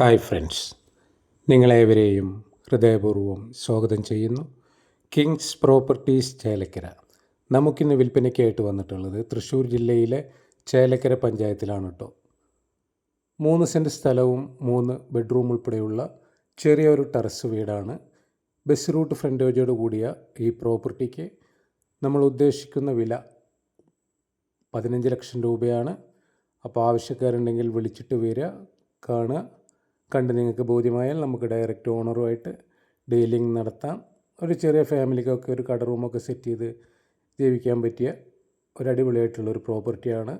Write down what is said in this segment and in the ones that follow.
Hi friends. നിങ്ങളേവരെയും ഹൃദയപൂർവം സ്വാഗതം ചെയ്യുന്നു. Kings properties Chelakkara. നമുക്കിന്ന് വിൽപ്പനയ്ക്കായിട്ട് വന്നിട്ടുള്ളത് തൃശ്ശൂർ ജില്ലയിലെ ചേലക്കര പഞ്ചായത്തിലാണ് കേട്ടോ മൂന്ന് സെന്റ് സ്ഥലവും മൂന്ന് ബെഡ്റൂം ഉൾപ്പെടെയുള്ള ചെറിയൊരു ടെറസ് വീടാണ്. ബസ് റൂട്ട് ഫ്രണ്ടേജോട് കൂടിയ ഈ പ്രോപ്പർട്ടിക്ക് നമ്മൾ ഉദ്ദേശിക്കുന്ന വില പതിനഞ്ച് ലക്ഷം രൂപയാണ്. അപ്പോൾ ആവശ്യക്കാരുണ്ടെങ്കിൽ വിളിച്ചിട്ട് വരിക കാണുക. കണ്ട് നിങ്ങൾക്ക് ബോധ്യമായാൽ നമുക്ക് ഡയറക്റ്റ് ഓണറുമായിട്ട് ഡീലിംഗ് നടത്താം. ഒരു ചെറിയ ഫാമിലിക്കൊക്കെ ഒരു കട റൂമൊക്കെ സെറ്റ് ചെയ്ത് ജീവിക്കാൻ പറ്റിയ ഒരു അടിപൊളിയായിട്ടുള്ളൊരു പ്രോപ്പർട്ടിയാണ്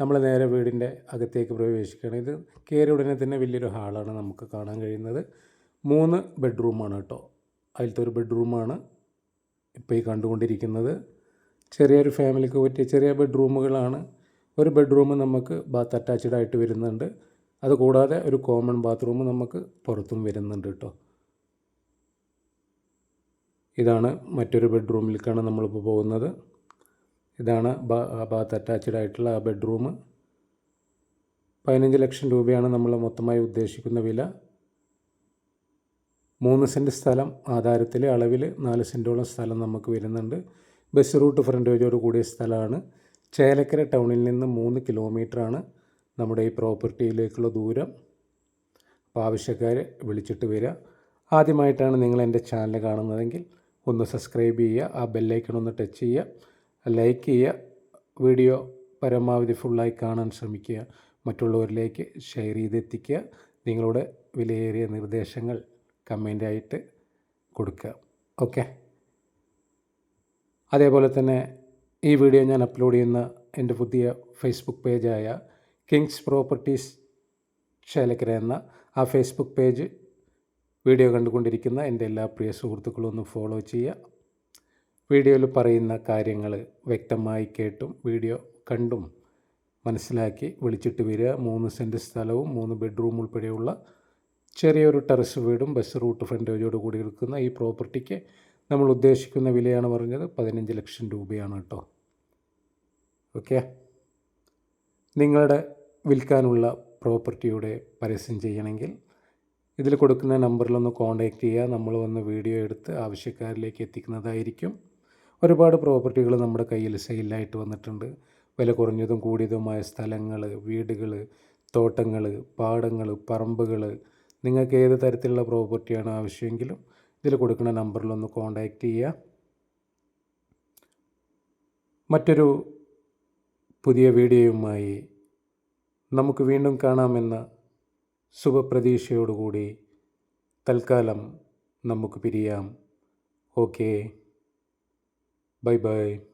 നമ്മൾ നേരെ വീടിന്റെ അകത്തേക്ക് പ്രവേശിക്കുകയാണ്. ഇത് കയറിയ ഉടനെ തന്നെ വലിയൊരു ഹാളാണ് നമുക്ക് കാണാൻ കഴിയുന്നത്. മൂന്ന് ബെഡ്റൂമാണ് കേട്ടോ. അതിലത്തെ ഒരു ബെഡ്റൂമാണ് ഇപ്പോൾ ഈ കണ്ടുകൊണ്ടിരിക്കുന്നത്. ചെറിയൊരു ഫാമിലിക്ക് പറ്റിയ ചെറിയ ബെഡ്റൂമുകളാണ് ഒരു ബെഡ്റൂം നമുക്ക് ബാത്ത് അറ്റാച്ച്ഡ് ആയിട്ട് വരുന്നുണ്ട്. അതുകൂടാതെ ഒരു കോമൺ ബാത്റൂം നമുക്ക് പുറത്തും വരുന്നുണ്ട് കേട്ടോ ഇതാണ് മറ്റൊരു ബെഡ്റൂമിലേക്കാണ് നമ്മളിപ്പോൾ പോകുന്നത്. ഇതാണ് ബാത്ത് അറ്റാച്ച്ഡ് ആയിട്ടുള്ള ആ ബെഡ്റൂം പതിനഞ്ച് ലക്ഷം രൂപയാണ് നമ്മൾ മൊത്തമായി ഉദ്ദേശിക്കുന്ന വില. മൂന്ന് സെന്റ് സ്ഥലം ആധാരത്തിൽ അളവിൽ നാല് സെന്റോളം സ്ഥലം നമുക്ക് വരുന്നുണ്ട്. ബസ് റൂട്ട് ഫ്രണ്ട് ഫ്രണ്ടേജോട് കൂടിയ സ്ഥലമാണ്. ചേലക്കര ടൗണിൽ നിന്ന് മൂന്ന് കിലോമീറ്ററാണ് നമ്മുടെ ഈ പ്രോപ്പർട്ടിയിലേക്കുള്ള ദൂരം അപ്പോൾ ആവശ്യക്കാർ വിളിച്ചിട്ട് വരിക. ആദ്യമായിട്ടാണ് നിങ്ങൾ എന്റെ ചാനൽ കാണുന്നതെങ്കിൽ ഒന്ന് സബ്സ്ക്രൈബ് ചെയ്യുക ആ ബെല്ലൈക്കൺ ഒന്ന് ടച്ച് ചെയ്യുക ലൈക്ക് ചെയ്യുക വീഡിയോ പരമാവധി ഫുള്ളായി കാണാൻ ശ്രമിക്കുക മറ്റുള്ളവരിലേക്ക് ഷെയർ ചെയ്തെത്തിക്കുക നിങ്ങളുടെ വിലയേറിയ നിർദ്ദേശങ്ങൾ കമന്റായിട്ട് കൊടുക്കുക. ഓക്കെ? അതേപോലെ തന്നെ ഈ വീഡിയോ ഞാൻ അപ്ലോഡ് ചെയ്യുന്ന എന്റെ പുതിയ ഫേസ്ബുക്ക് പേജായ കിങ്സ് പ്രോപ്പർട്ടീസ് ശൈലക്കര എന്ന ആ ഫേസ്ബുക്ക് പേജ് വീഡിയോ കണ്ടുകൊണ്ടിരിക്കുന്ന എന്റെ എല്ലാ പ്രിയ സുഹൃത്തുക്കളും ഒന്ന് ഫോളോ ചെയ്യുക. വീഡിയോയിൽ പറയുന്ന കാര്യങ്ങൾ വ്യക്തമായി കേട്ടും വീഡിയോ കണ്ടും മനസ്സിലാക്കി വിളിച്ചിട്ട് വരിക. മൂന്ന് സെന്റ് സ്ഥലവും മൂന്ന് ബെഡ്റൂം ഉൾപ്പെടെയുള്ള ചെറിയൊരു ടെറസ് വീടും ബസ് റൂട്ട് ഫ്രണ്ടേജോട് കൂടി എടുക്കുന്ന ഈ പ്രോപ്പർട്ടിക്ക് നമ്മൾ ഉദ്ദേശിക്കുന്ന വിലയാണ് പറഞ്ഞത് പതിനഞ്ച് ലക്ഷം രൂപയാണ് കേട്ടോ. ഓക്കെ? നിങ്ങളുടെ വിൽക്കാനുള്ള പ്രോപ്പർട്ടിയുടെ പരസ്യം ചെയ്യണമെങ്കിൽ ഇതിൽ കൊടുക്കുന്ന നമ്പറിലൊന്ന് കോൺടാക്റ്റ് ചെയ്യുക. നമ്മൾ വന്ന് വീഡിയോ എടുത്ത് ആവശ്യക്കാരിലേക്ക് എത്തിക്കുന്നതായിരിക്കും. ഒരുപാട് പ്രോപ്പർട്ടികൾ നമ്മുടെ കയ്യിൽ സെയിലായിട്ട് വന്നിട്ടുണ്ട്. വില കുറഞ്ഞതും കൂടിയതുമായ സ്ഥലങ്ങൾ വീടുകൾ തോട്ടങ്ങൾ പാടങ്ങൾ പറമ്പുകൾ നിങ്ങൾക്ക് ഏത് തരത്തിലുള്ള പ്രോപ്പർട്ടിയാണ് ആവശ്യമെങ്കിലും ഇതിൽ കൊടുക്കുന്ന നമ്പറിലൊന്ന് കോൺടാക്റ്റ് ചെയ്യുക. മറ്റൊരു പുതിയ വീഡിയോയുമായി നമുക്ക് വീണ്ടും കാണാമെന്ന ശുഭപ്രതീക്ഷയോടുകൂടി തൽക്കാലം നമുക്ക് പിരിയാം. ഓക്കേ. Bye bye.